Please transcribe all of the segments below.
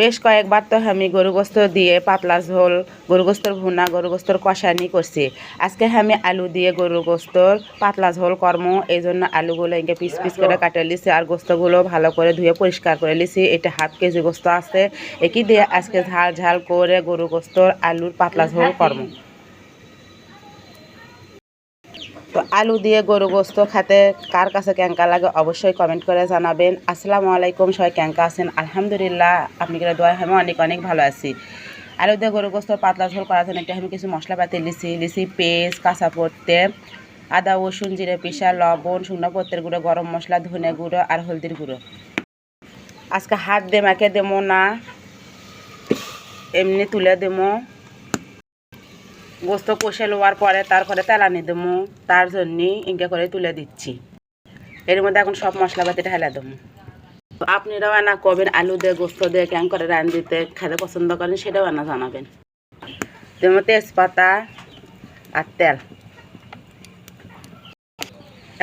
বেশ কয়েকবার তো আমি গরু গোস্ত দিয়ে পাতলা ঝোল গরু গোস্তর ভুনা গরু গোস্তর কষানি করছি। আজকে আমি আলু দিয়ে গরু গোস্তর পাতলা ঝোল কর্ম। এই জন্য আলুগুলো এঁকে পিস পিস করে কাটে লিছি আর গোস্তগুলো ভালো করে ধুয়ে পরিষ্কার করে লিছি এটা হাফ কেজি গোস্ত আছে। একই দিয়ে আজকে ঝাল ঝাল করে গরু গোস্তর আলুর পাতলা ঝোল কর্ম। তো আলু দিয়ে গরু গোস্ত খেতে কার কাছে ক্যাঙ্কা লাগে অবশ্যই কমেন্ট করে জানাবেন। আসসালামু আলাইকুম, সবাই ক্যাঙ্কা আছেন? আলহামদুলিল্লাহ, আপনি করে দোয়া আমি অনেক অনেক ভালো আছি। আলু দিয়ে গরু গোস্ত পাতলা ঝোল করার জন্য একটা আমি কিছু মশলাপাতি লিছি লিছি পেস্ট, কাঁচা পড়তে, আদা, রসুন, জিরে, পিসা, লবণ, শুকনো পত্তের গুঁড়ো, গরম মশলা, ধনে গুঁড়ো আর হলদির গুঁড়ো। আজকে হাত দিয়ে দেবো না, এমনি তুলে দেবো। গোস্ত কষে লোয়ার পরে তারপরে তেলানি দেবো। তার জন্যই ইনকে করে তুলে দিচ্ছি। এর মধ্যে এখন সব মশলাপাতি ঢেলে দেবো। আপনারাও আনা কবেন, আলু দিয়ে, গোস্ত দিয়ে ক্যাং করে রান দিতে খেতে পছন্দ করেন সেটাও আনা জানাবেন। যেমন তেজপাতা আর তেল।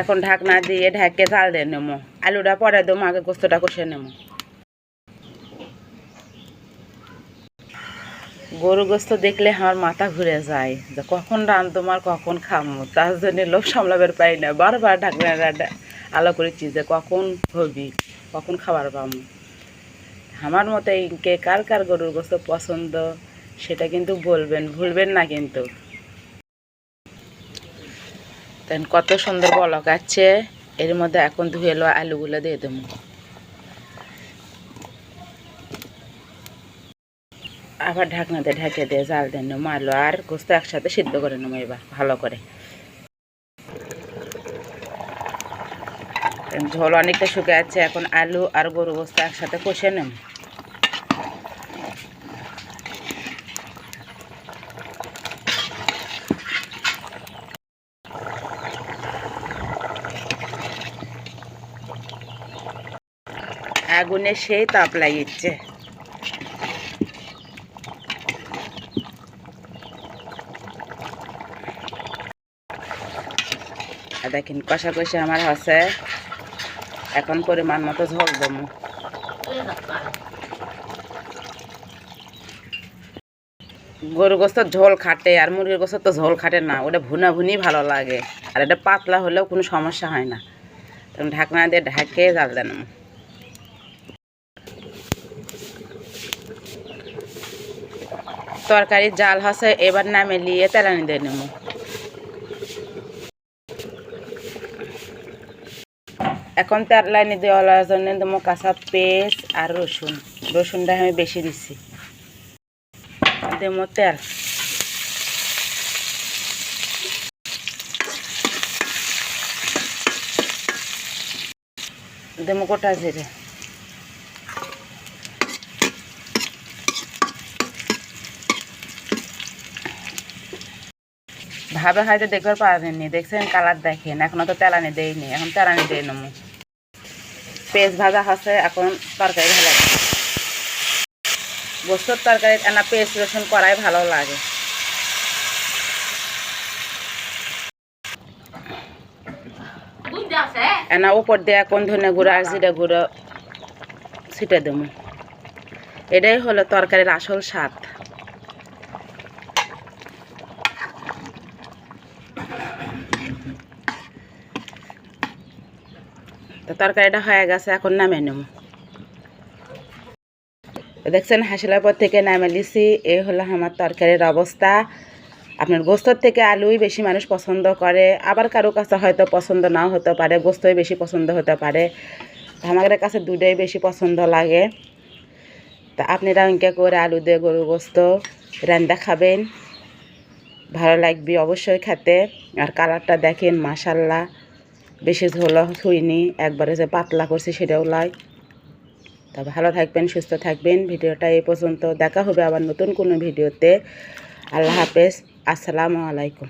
এখন ঢাকনা দিয়ে ঢাকে জাল দিয়ে নেব। আলুটা পরে দেবো, আগে গোস্তটা কষে নেব। গরু গোস্ত দেখলে আমার মাথা ঘুরে যায় যে কখন রান্ধবো তোমার, কখন খামো। তার জন্য লোভ সামলাবার পাই না। বারবার ঢাকনা আলো করেছি যে কখন হবি, কখন খাবার পাবো আমার মতো কে কার কার গরুর গোস্ত পছন্দ সেটা কিন্তু বলবেন, ভুলবেন না কিন্তু। কত সুন্দর বলক আছে, এর মধ্যে এখন ধুয়ে আলুগুলো দিয়ে দেবো। আবার ঢাকনাতে ঢেকে দিয়ে জাল দেন আলু আর গোস্ত একসাথে সিদ্ধ করে নেব এবার, ভালো করে। ঝোল অনেকটা শুকে আছে এখন আলু আর গরু গোস্ত একসাথে কষে নেব। আগুনে সেই তাপ লাগিয়েছে। আর দেখেন কষা কষা আমার হচ্ছে এখন পরিমাণ মতো ঝোল দেবো। গরু গোস্ত ঝোল খাটে আর মুরগির গোস্ত তো ঝোল খাটে না, ওটা ভুনা ভুনি ভালো লাগে। আর এটা পাতলা হলেও কোনো সমস্যা হয় না। তখন ঢাকনা দিয়ে ঢাকে জাল দেন তরকারির জাল হচ্ছে এবার নামে লিয়ে তেলানি দিয়ে নেব। এখন তার লাইনে দেওয়ার জন্য দেবো কাঁচা পেঁয়াজ আর রসুন। রসুনটা আমি বেশি দিচ্ছি। দেবো তেল। দেবো গোটা জিরে। ভাবে হয়তো দেখবার পারেননি। দেখছেন কালার দেখেন, এখনও তো তেলানি দেয়নি, এখন তেলানি দিয়ে নেব। পেঁয়াজ ভাজা হচ্ছে এখন তরকারি ভালো লাগে। তরকারি এনা পেঁয়াজ রসুন করাই ভালো লাগে। এনা উপর দিয়ে এখন ধনে গুঁড়ো আর জিরে গুঁড়ো ছিটে দেবো। এটাই হলো তরকারির আসল স্বাদ। তো তরকারিটা হয়ে গেছে, এখন নামে নেব। দেখছেন, হাসিলার পর থেকে নামে লিছি এ হলো আমার তরকারির অবস্থা। আপনার গোস্তর থেকে আলুই বেশি মানুষ পছন্দ করে। আবার কারও কাছে হয়তো পছন্দ নাও হতে পারে, গোস্তই বেশি পছন্দ হতে পারে। আমাদের কাছে দুটোই বেশি পছন্দ লাগে। তা আপনারা অঙ্কে করে আলু দিয়ে গরু গোস্ত রান্না খাবেন। ভালো লাগবে অবশ্যই খেতে। আর কালারটা দেখেন মাসাল্লাহ বেশি ঝোল থুইনি একবারে যে পাতলা করছি সেটাও লাই। তা ভালো থাকবেন, সুস্থ থাকবেন। ভিডিওটা এই পর্যন্ত দেখা হবে আবার নতুন কোনো ভিডিওতে। আল্লাহ হাফেজ, আসসালামু আলাইকুম।